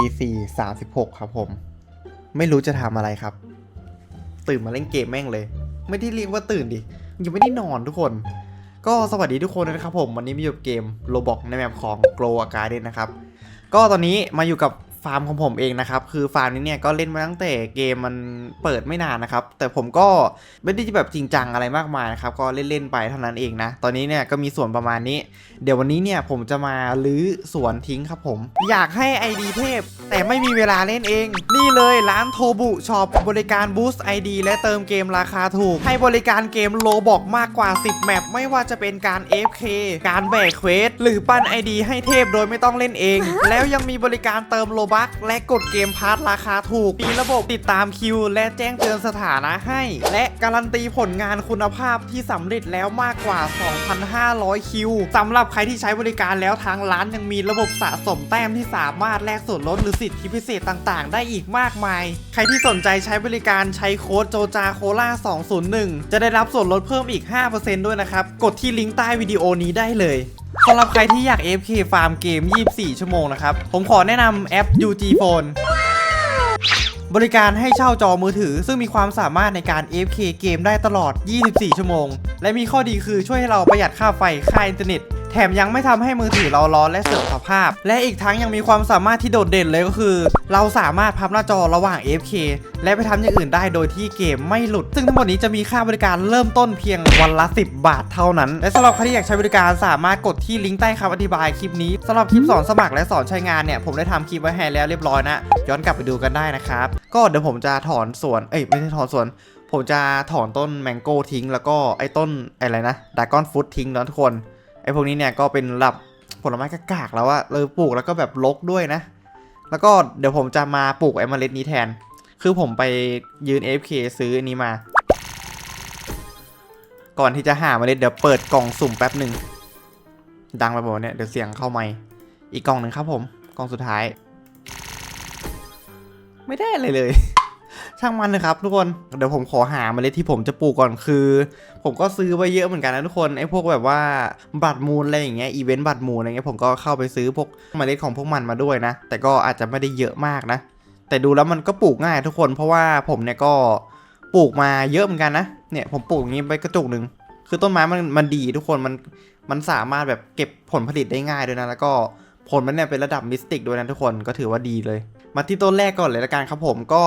ตีสี่สามสิบหกครับผม ไม่รู้จะทำอะไรครับ ตื่นมาเล่นเกมแม่งเลย ไม่ได้เรียกว่าตื่นดิ ยังไม่ได้นอนทุกคน ก็สวัสดีทุกคนนะครับผม วันนี้มาอยู่เกมโลบอกในแมปของโกลอาการ์เดนนะครับ ก็ตอนนี้มาอยู่กับ ฟาร์มของผมเองนะครับ คือฟาร์มนี้เนี่ยก็เล่นมาตั้งแต่เกมมันเปิดไม่นานนะครับ แต่ผมก็ไม่ได้แบบจริงจังอะไรมากมายนะครับ ก็เล่นๆไปเท่านั้นเองนะ ตอนนี้เนี่ยก็มีส่วนประมาณนี้ เดี๋ยววันนี้เนี่ยผมจะมาลื้อสวนทิ้งครับผม อยากให้ ID เทพ แต่ไม่มีเวลาเล่นเอง นี่เลยร้านโทบุช็อปบริการบูสต์ ID และเติมเกมราคาถูก ให้บริการเกมโลบอกมากกว่า 10 แมปไม่ว่าจะเป็นการ FK การแบกเควสหรือปั้น ID ให้เทพโดยไม่ต้องเล่นเอง แล้วยังมีบริการเติมโลบัคและกดเกมพาร์ทราคาถูก มีระบบติดตามคิว และแจ้งเตือนสถานะให้ และการันตีผลงานคุณภาพที่สำเร็จแล้วมากกว่า 2,500 คิวสำหรับใครที่ใช้บริการแล้วทางร้านยังมีระบบสะสมแต้มที่สามารถแลกส่วนลดหรือสิทธิพิเศษต่างๆ ได้อีกมากมาย ใครที่สนใจใช้บริการใช้โค้ดโจจาโคล่า201 จะได้รับส่วนลดเพิ่มอีก 5%ด้วยนะครับ กดที่ลิงก์ใต้วิดีโอนี้ได้เลย สำหรับใครที่อยาก AFK ฟาร์มเกม 24 ชั่วโมงนะครับ ผมขอแนะนำแอป UG Phone บริการให้เช่าจอมือถือ ซึ่งมีความสามารถในการ AFK เกมได้ตลอด 24 ชั่วโมง และมีข้อดีคือช่วยให้เราประหยัดค่าไฟ ค่าอินเทอร์เน็ต แถมยังไม่ทำให้มือถือเราร้อนและเสื่อมสภาพ และอีกทั้งยังมีความสามารถที่โดดเด่นเลยก็คือ เราสามารถพับหน้าจอระหว่าง AFK และไปทำอย่างอื่นได้โดยที่เกมไม่หลุด ซึ่งทั้งหมดนี้จะมีค่าบริการเริ่มต้นเพียงวันละ 10 บาทเท่านั้น และสำหรับใครที่อยากใช้บริการสามารถกดที่ลิงก์ใต้คำอธิบายคลิปนี้สำหรับคลิปสอนสมัครและสอนใช้งานเนี่ยผมได้ทำคลิปไว้ให้แล้วเรียบร้อยนะ ย้อนกลับไปดูกันได้นะครับก็เดี๋ยวผมจะถอนสวนเอ้ยไม่ใช่ถอนสวนผมจะถอนต้นแมงโก้ทิ้ง แล้วก็ไอ้ต้นอะไรนะดากอนฟุตทิ้งนะทุกคน ไอ้พวกนี้เนี่ยก็เป็นรับผลไม้กากๆแล้วอะเลยปลูกแล้วก็แบบลกด้วยนะ แล้วก็เดี๋ยวผมจะมาปลูกไอ้เมล็ดนี้แทน คือผมไปยืน AFK ซื้ออันนี้มา ก่อนที่จะหาเมล็ดเดี๋ยวเปิดกล่องสุ่มแป๊บหนึ่ง ดังไปบอกเนี่ยเดี๋ยวเสียงเข้าไม่อีกกล่องหนึ่งครับผม กล่องสุดท้าย ไม่ได้อะไรเลย ช่างมันนะครับทุกคน เดี๋ยวผมขอหาเมล็ดที่ผมจะปลูกก่อนคือ ผมก็ซื้อไว้เยอะเหมือนกันนะทุกคนไอ้พวกแบบว่าบัตรมูลอะไรอย่างเงี้ยอีเวนต์บัตรมูลอะไรเงี้ยผมก็เข้าไปซื้อพวกเมล็ดของพวกมันมาด้วยนะ แต่ก็อาจจะไม่ได้เยอะมากนะ แต่ดูแล้วมันก็ปลูกง่ายทุกคน เพราะว่าผมเนี่ยก็ปลูกมาเยอะเหมือนกันนะเนี่ยผมปลูกอย่างนี้ไปกระจุกหนึ่งคือต้นไม้มันมันดีทุกคนมันมันสามารถแบบเก็บผลผลิตได้ง่ายด้วยนะแล้วก็ผลมันเนี่ยเป็นระดับมิสติกด้วยนะทุกคนก็ถือว่าดีเลย มาที่ต้นแรกก่อนเลยละกันครับผมก็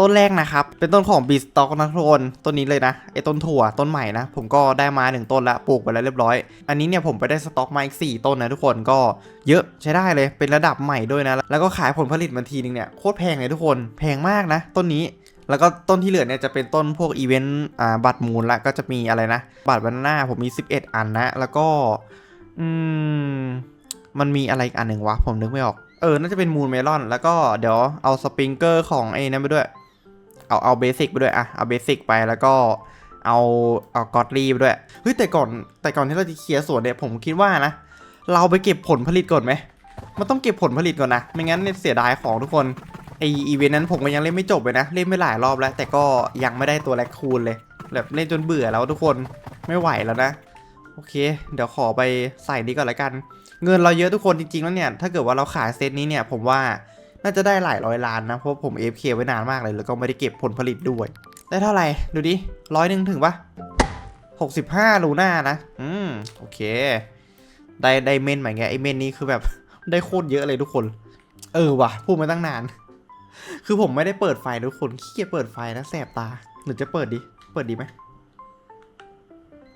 ต้นแรกนะครับ เป็นต้นของบีสต็อกนะทุกคนต้นนี้เลยนะไอ้ต้นถั่วต้นใหม่นะ ผมก็ได้มาหนึ่งต้นละปลูกไปแล้วเรียบร้อย อันนี้เนี่ยผมไปได้สต็อกมาอีก 4 ต้นนะทุกคนก็เยอะใช้ได้เลยเป็นระดับใหม่ด้วยนะ แล้วก็ขายผลผลิตมันทีนึงเนี่ยโคตรแพงเลยทุกคนแพงมากนะ ต้นนี้แล้วก็ต้นที่เหลือเนี่ยจะเป็นต้นพวกอีเวนต์อ่าบัตรมูลละก็จะมีอะไรนะบัตรบานาน่าผมมี 11 อันนะ แล้วก็อืมมันมีอะไรอีกอันหนึ่งวะผมนึกไม่ออกเออ น่าจะเป็นมูนเมลอน แล้วก็เดี๋ยวเอาสปริงเกอร์ของไอ้นั้นไปด้วย เอาเอาเบสิกไปด้วยอะเอาเบสิกไปแล้วก็เอาเอากอดลีไปด้วยเฮ้ยแต่ก่อนแต่ก่อนที่เราจะเคลียร์สวนเนี่ยผมคิดว่านะ เราไปเก็บผลผลิตก่อนไหมมันต้องเก็บผลผลิตก่อนนะ ไม่งั้นเนี่ยเสียดายของทุกคนไออีเวนต์นั้นผมก็ยังเล่นไม่จบเลยนะ เล่นไม่หลายรอบแล้ว แต่ก็ยังไม่ได้ตัวแรคคูนเลย แบบเล่นจนเบื่อแล้วทุกคนไม่ไหวแล้วนะ โอเค เดี๋ยวขอไปใส่นี้ก่อนละกัน เงินเราเยอะทุกคนจริงๆแล้วเนี่ย ถ้าเกิดว่าเราขายเซตนี้เนี่ย ผมว่า น่าจะได้หลายร้อยล้านนะเพราะผม AFK ไว้นานมากเลย แล้วก็ไม่ได้เก็บผลผลิตด้วย ได้เท่าไหร่ ดูดิร้อยหนึ่งถึงปะหกสิบห้าลูน่านะ อืม โอเค ได้ได้เมนใหม่ไงไอเมนนี้คือแบบได้โคตรเยอะเลยทุกคน เออว่ะ พูดมาตั้งนาน คือผมไม่ได้เปิดไฟทุกคนขี้เกียจเปิดไฟนะแสบตา หรือจะเปิดดิ เปิดดีไหม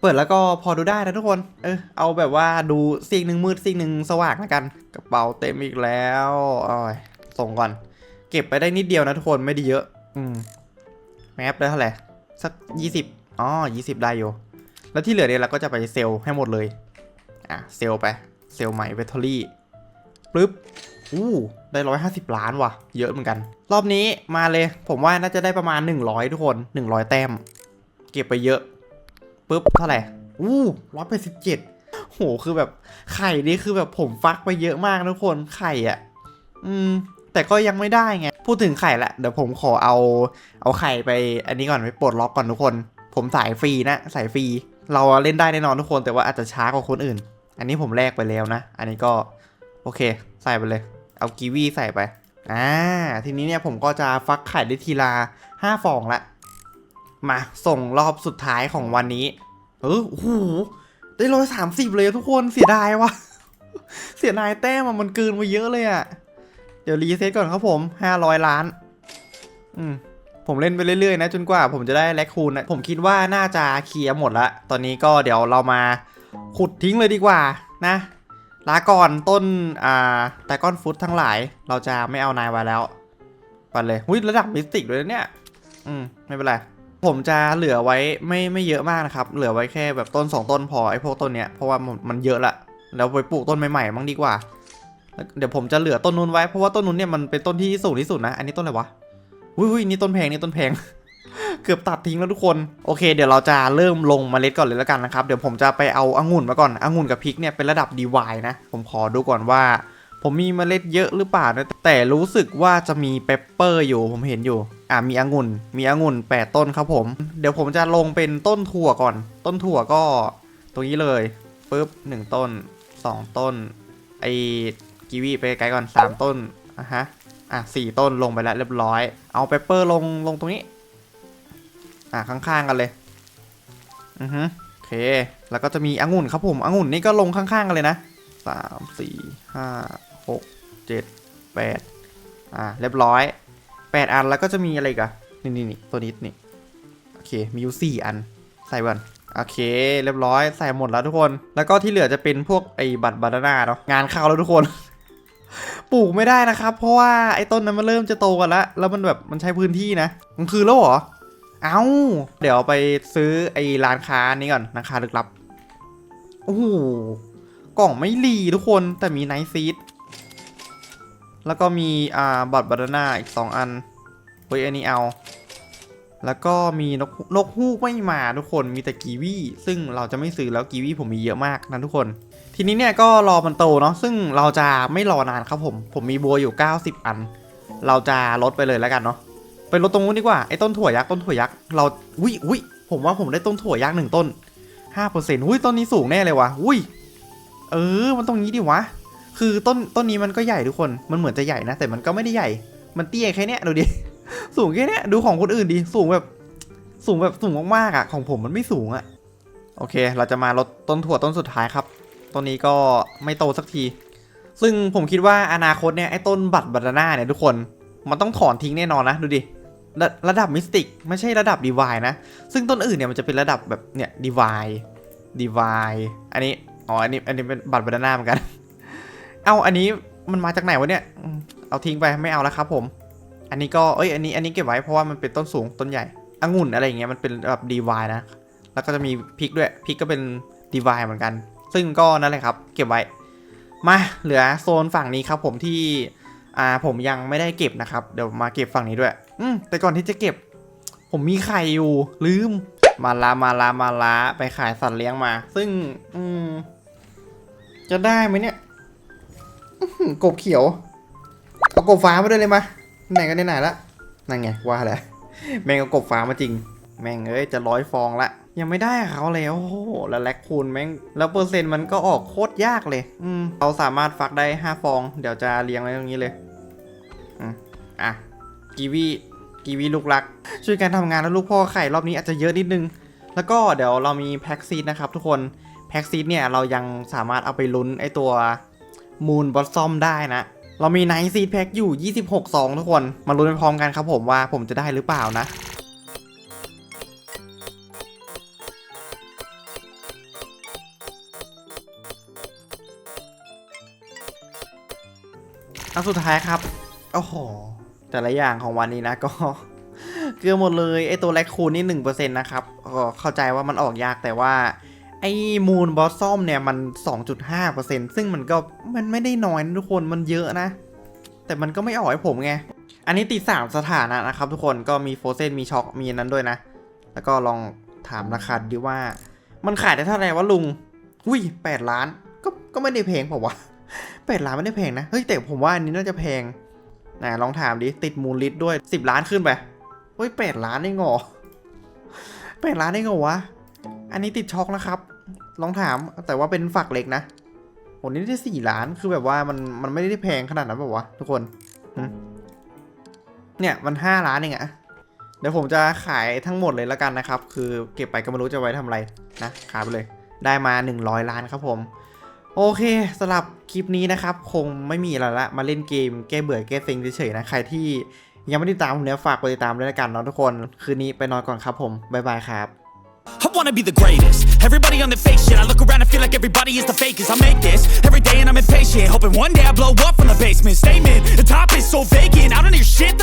เปิดแล้วก็พอดูได้นะทุกคน เออ เอาแบบว่าดูซีกหนึ่งมืดซีกหนึ่งสว่างแล้วกัน กระเป๋าเต็มอีกแล้วอ้อย ส่งก่อน เก็บไปได้นิดเดียวนะทุกคนไม่ได้เยอะ อืมแมปได้เท่าไหร่สักยี่สิบอ๋อยี่สิบได้อยู่แล้วที่เหลือเนี่ยเราก็จะไปเซลล์ให้หมดเลย อะเซลล์ไป เซลล์ใหม่เวทเทอรี่ปึ๊บอู้ได้ร้อยห้าสิบล้านว่ะ เยอะเหมือนกัน รอบนี้มาเลย ผมว่าน่าจะได้ประมาณ100ทุกคน100แต้ม เก็บไปเยอะปุ๊บเท่าไหร่อู้ร้อยแปดสิบเจ็ดโห คือแบบไข่นี่คือแบบผมฟักไปเยอะมากทุกคนไข่อะ่ะ อืม แต่ก็ยังไม่ได้ไง พูดถึงไข่ละ เดี๋ยวผมขอเอา เอาไข่ไปอันนี้ก่อนไปปลดล็อกก่อนทุกคน ผมสายฟรีนะสายฟรี เราเล่นได้แน่นอนทุกคนแต่ว่าอาจจะช้ากว่าคนอื่น อันนี้ผมแลกไปแล้วนะ อันนี้ก็โอเค ใส่ไปเลย เอากีวีใส่ไป อ่า ทีนี้เนี่ยผมก็จะฟักไข่ได้ทีละห้าฟองละ มาส่งรอบสุดท้ายของวันนี้ เออโอ้โห ได้ร้อยสามสิบเลยทุกคน เสียดายวะเสียดายแต้มมันเกินมาเยอะเลยอะ เดี๋ยวรีเซ็ตก่อนครับผมห้าร้อยล้าน อืมผมเล่นไปเรื่อยๆนะจนกว่าผมจะได้แลคคูนนะผมคิดว่าน่าจะเคลียร์หมดละตอนนี้ก็เดี๋ยวเรามาขุดทิ้งเลยดีกว่านะลาก่อนต้นอ่าแต่ก้อนฟุตทั้งหลาย เราจะไม่เอานายไว้แล้วไปเลยหุ้ยระดับมิสติกเลยเนี่ย อืมไม่เป็นไรผมจะเหลือไว้ไม่ไม่เยอะมากนะครับ เหลือไว้แค่แบบต้น 2 ต้นพอไอ้พวกต้นเนี้ยเพราะว่ามันเยอะละแล้วไปปลูกต้นใหม่ๆมั้งดีกว่า เดี๋ยวผมจะเหลือต้นนู้นไว้เพราะว่าต้นนู้นเนี่ยมันเป็นต้นที่สูงที่สุดนะ อันนี้ต้นอะไรวะอุ้ยนี่ต้นแพงนี่ต้นแพงเกือบตัดทิ้งแล้วทุกคนโอเค เดี๋ยวเราจะเริ่มลงเมล็ดก่อนเลยแล้วกันนะครับเดี๋ยวผมจะไปเอาองุ่นมาก่อนองุ่นกับพริกเนี่ยเป็นระดับ DY นะ ผมขอดูก่อนว่า ผมมีเมล็ดเยอะหรือเปล่านะแต่รู้สึกว่าจะมีเปปเปอร์อยู่ผมเห็นอยู่อ่ามีองุ่น มีองุ่น 8 ต้นครับผม เดี๋ยวผมจะลงเป็นต้นถั่วก่อน ต้นถั่วก็ตรงนี้เลยปึ๊บหนึ่งต้นสองต้นไอ กีวีไปไกลก่อนสามต้นอะฮะอะสี่ต้นลงไปแล้วเรียบร้อย เอาเปเปอร์ลงลงตรงนี้ อะข้างๆกันเลย อือฮึโอเค แล้วก็จะมีองุ่นครับผมองุ่นนี่ก็ลงข้างๆกันเลยนะสามสี่ห้าหกเจ็ดแปดอะเรียบร้อยแปดอันแล้วก็จะมีอะไรกันนี่นี่นี่ตัวนี้นี่โอเคมีอยู่สี่อันใส่ก่อนโอเค เรียบร้อยใส่หมดแล้วทุกคน แล้วก็ที่เหลือจะเป็นพวกไอ้บัตรบานาน่าเนาะงานเข้าแล้วทุกคน ปลูกไม่ได้นะครับ เพราะว่าไอ้ต้นนั้นมันเริ่มจะโตกันแล้ว แล้วมันแบบมันใช้พื้นที่นะมันคือแล้วเหรอ เอาเดี๋ยวไปซื้อไอ้ร้านค้านี้ก่อนร้านค้าลึกลับ โอ้โห กล่องไม่รีทุกคน แต่มีไนท์ซีด แล้วก็มีอ่าบัตรบานาน่าอีก2อัน เฮ้ยอันนี้เอา แล้วก็มีนกนกฮูกไม่มาทุกคน มีแต่กีวีซึ่งเราจะไม่ซื้อแล้วกีวีผมมีเยอะมากนะทุกคน ทีนี้เนี่ยก็รอมันโตเนาะซึ่งเราจะไม่รอนานครับผม ผมมีบัวอยู่ 90 อัน เราจะลดไปเลยแล้วกันเนาะไปลดตรงนู้นดีกว่าไอ้ต้นถั่วยักษ์ต้นถั่วยักษ์เราอุ้ยอุ้ยผมว่าผมได้ต้นถั่วยักษ์หนึ่งต้นห้าเปอร์เซ็นต์อุ้ยต้นนี้สูงแน่เลยวะอุ้ยเออ มันตรงนี้ดิวะ คือต้นต้นนี้มันก็ใหญ่ทุกคนมันเหมือนจะใหญ่นะ แต่มันก็ไม่ได้ใหญ่ มันเตี้ยแค่เนี้ยดูดิสูงแค่เนี้ยดูของคนอื่นดิสูงแบบสูงแบบสูงมากๆอะของผมมันไม่สูงอะโอเค เราจะมาลดต้นถั่วต้นสุดท้ายครับ ต้นนี้ก็ไม่โตสักที ซึ่งผมคิดว่าอนาคตเนี่ยไอ้ต้นบัตรบานาน่าเนี่ยทุกคน มันต้องถอนทิ้งแน่นอนนะดูดิระระดับมิสติกไม่ใช่ระดับดีวายนะ ซึ่งต้นอื่นเนี่ยมันจะเป็นระดับแบบเนี่ยดีวายดีวายอันนี้อ๋ออันนี้อันนี้เป็นบัตรบานาน่าเหมือนกัน เอาอันนี้มันมาจากไหนวะเนี่ยเอาทิ้งไปไม่เอาแล้วครับ ผม อันนี้ก็เอ้ยอันนี้อันนี้เก็บไว้เพราะว่ามันเป็นต้นสูงต้นใหญ่องุ่นอะไรอย่างเงี้ยมันเป็นแบบดีวายนะ แล้วก็จะมีพริกด้วยพริกก็เป็นดีวายเหมือนกัน ซึ่งก็นั่นแหละครับ เก็บไว้ มาเหลือโซนฝั่งนี้ครับ ผมที่อ่าผมยังไม่ได้เก็บนะครับ เดี๋ยวมาเก็บฝั่งนี้ด้วย อืมแต่ก่อนที่จะเก็บ ผมมีไข่อยู่ลืม มาลามาลามาลาไปขายสัตว์เลี้ยงมา ซึ่ง อืม จะได้ไหมเนี่ยกบเขียวเอากบฟ้ามาด้วยเลยมาไหนกันไหนละนั่นไงว่าแล้วแม่งเอากบฟ้ามาจริง แม่งเอ้ยจะร้อยฟองละ ยังไม่ได้เขาเลยโอ้โหแล้วแลคคูนแม่งแล้วเปอร์เซ็นต์มันก็ออกโคตรยากเลย อืมเราสามารถฟักได้ 5 ฟอง เดี๋ยวจะเลี้ยงไว้ตรงนี้เลยอืมอะกีวีกีวีลูกรัก ช่วยกันทำงานแล้วลูกพ่อไข่รอบนี้อาจจะเยอะนิดนึง แล้วก็เดี๋ยวเรามีแพ็กซีดนะครับทุกคนแพ็กซีดเนี่ยเรายังสามารถเอาไปลุ้นไอตัวมูนบอสซอมได้นะเรามีไนท์ซีดแพ็กอยู่ 26ซองทุกคน มาลุ้นไปพร้อมกันครับผมว่าผมจะได้หรือเปล่านะ อันสุดท้ายครับ โอ้โห แต่ละอย่างของวันนี้นะก็ เกลือหมดเลยไอตัวแลคคูนนี่หนึ่งเปอร์เซ็นต์นะครับก็เข้าใจว่ามันออกยากแต่ว่า ไอ้มูนบอสซอมเนี่ยมัน 2.5%ซึ่งมันก็มันไม่ได้น้อยนะทุกคนมันเยอะนะ แต่มันก็ไม่ออกให้ผมไง อันนี้ติด3สถานะนะครับทุกคนก็มีโฟเซนมีช็อกมีอันนั้นด้วยนะ แล้วก็ลองถามราคาดีว่า มันขายได้เท่าไหร่วะลุง อุ้ย8ล้าน ก็ก็ไม่ได้แพงเปล่าวะ แปดล้านไม่ได้แพงนะ เฮ้ยแต่ผมว่าอันนี้น่าจะแพงไหนลองถามดิ ติดมูลลิตด้วย 10 ล้านขึ้นไป เฮ้ยแปดล้านได้งอแปดล้านได้งอวะ อันนี้ติดช็อกนะครับ ลองถามแต่ว่าเป็นฝักเล็กนะโหนี่ได้สี่ล้านคือแบบว่ามันมันไม่ได้แพงขนาดนั้นแบบวะทุกคน เนี่ยมัน5ล้านเองอะเดี๋ยวผมจะขายทั้งหมดเลยแล้วกันนะครับ คือเก็บไปก็ไม่รู้จะไว้ทำอะไรนะขายไปเลย ได้มา100ล้านครับผม โอเคสำหรับคลิปนี้นะครับ คงไม่มีอะไรละมาเล่นเกมแก้เบื่อแก้เซ็งเฉยๆนะใครที่ยังไม่ติดตามผมเนี่ยฝากกดติดตามด้วยละกันเนาะทุกคน คืนนี้ไปนอนก่อนครับผมบ๊ายบายครับ I wanna be the greatest. Everybody on the fake shit. I look around and feel like everybody is the fakest. I make this every day and I'm impatient. Hoping one day I blow up from the basement. Statement, the top is so vacant. I don't hear shit. that